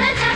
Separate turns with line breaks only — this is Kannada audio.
the time.